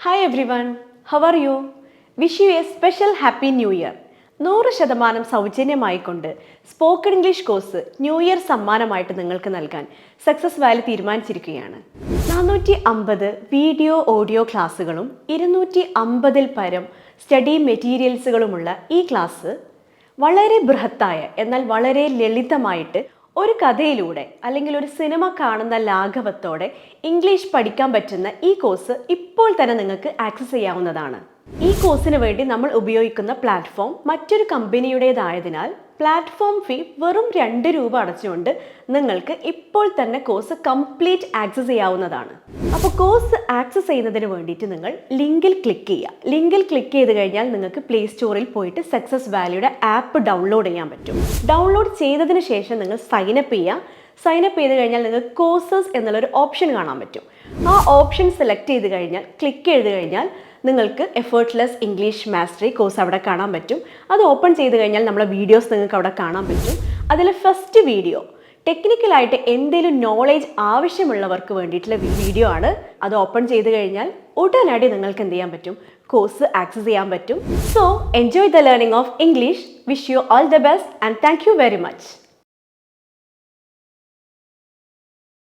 Hi everyone how are you wish you a special happy new year നൂറ് ശതമാനം സൗജന്യമായിക്കൊണ്ട് spoken English course new year സമ്മാനമായിട്ട് നിങ്ങൾക്ക് നൽകാൻ success Valley തീരുമാനിച്ചിരിക്കുകയാണ്. നാനൂറ്റി അമ്പത് വീഡിയോ ഓഡിയോ ക്ലാസ്സുകളും ഇരുന്നൂറ്റി അമ്പതിൽ പരം സ്റ്റഡി മെറ്റീരിയൽസുകളുമുള്ള ഈ ക്ലാസ് വളരെ ബൃഹത്തായ എന്നാൽ വളരെ ലളിതമായിട്ട് ഒരു കഥയിലൂടെ അല്ലെങ്കിൽ ഒരു സിനിമ കാണുന്ന ലാഘവത്തോടെ ഇംഗ്ലീഷ് പഠിക്കാൻ പറ്റുന്ന ഈ കോഴ്സ് ഇപ്പോൾ തന്നെ നിങ്ങൾക്ക് ആക്സസ് ചെയ്യാവുന്നതാണ്. ഈ കോഴ്സിന് വേണ്ടി നമ്മൾ ഉപയോഗിക്കുന്ന പ്ലാറ്റ്ഫോം മറ്റൊരു കമ്പനിയുടേതായതിനാൽ പ്ലാറ്റ്ഫോം ഫീ വെറും രണ്ട് രൂപ അടച്ചുകൊണ്ട് നിങ്ങൾക്ക് ഇപ്പോൾ തന്നെ കോഴ്സ് കംപ്ലീറ്റ് ആക്സസ് ചെയ്യാവുന്നതാണ്. അപ്പോൾ കോഴ്സ് ആക്സസ് ചെയ്യുന്നതിന് വേണ്ടിയിട്ട് നിങ്ങൾ ലിങ്കിൽ ക്ലിക്ക് ചെയ്യുക. ലിങ്കിൽ ക്ലിക്ക് ചെയ്ത് കഴിഞ്ഞാൽ നിങ്ങൾക്ക് പ്ലേ സ്റ്റോറിൽ പോയിട്ട് സക്സസ് വാലിയുടെ ആപ്പ് ഡൗൺലോഡ് ചെയ്യാൻ പറ്റും. ഡൗൺലോഡ് ചെയ്തതിന് ശേഷം നിങ്ങൾ സൈനപ്പ് ചെയ്യുക. സൈനപ്പ് ചെയ്ത് കഴിഞ്ഞാൽ നിങ്ങൾക്ക് കോഴ്സസ് എന്നുള്ളൊരു ഓപ്ഷൻ കാണാൻ പറ്റും. ആ ഓപ്ഷൻ സെലക്ട് ചെയ്ത് കഴിഞ്ഞാൽ ക്ലിക്ക് ചെയ്ത് കഴിഞ്ഞാൽ നിങ്ങൾക്ക് എഫേർട്ട്ലെസ് ഇംഗ്ലീഷ് മാസ്റ്ററി കോഴ്സ് അവിടെ കാണാൻ പറ്റും. അത് ഓപ്പൺ ചെയ്ത് കഴിഞ്ഞാൽ നമ്മളെ വീഡിയോസ് നിങ്ങൾക്ക് അവിടെ കാണാൻ പറ്റും. അതിൽ ഫസ്റ്റ് വീഡിയോ ടെക്നിക്കലായിട്ട് എന്തെങ്കിലും നോളേജ് ആവശ്യമുള്ളവർക്ക് വേണ്ടിയിട്ടുള്ള വീഡിയോ ആണ്. അത് ഓപ്പൺ ചെയ്ത് കഴിഞ്ഞാൽ ഉടനടി നിങ്ങൾക്ക് എന്ത് ചെയ്യാൻ പറ്റും? കോഴ്സ് ആക്സസ് ചെയ്യാൻ പറ്റും. So enjoy the learning of English wish you all the best and thank you very much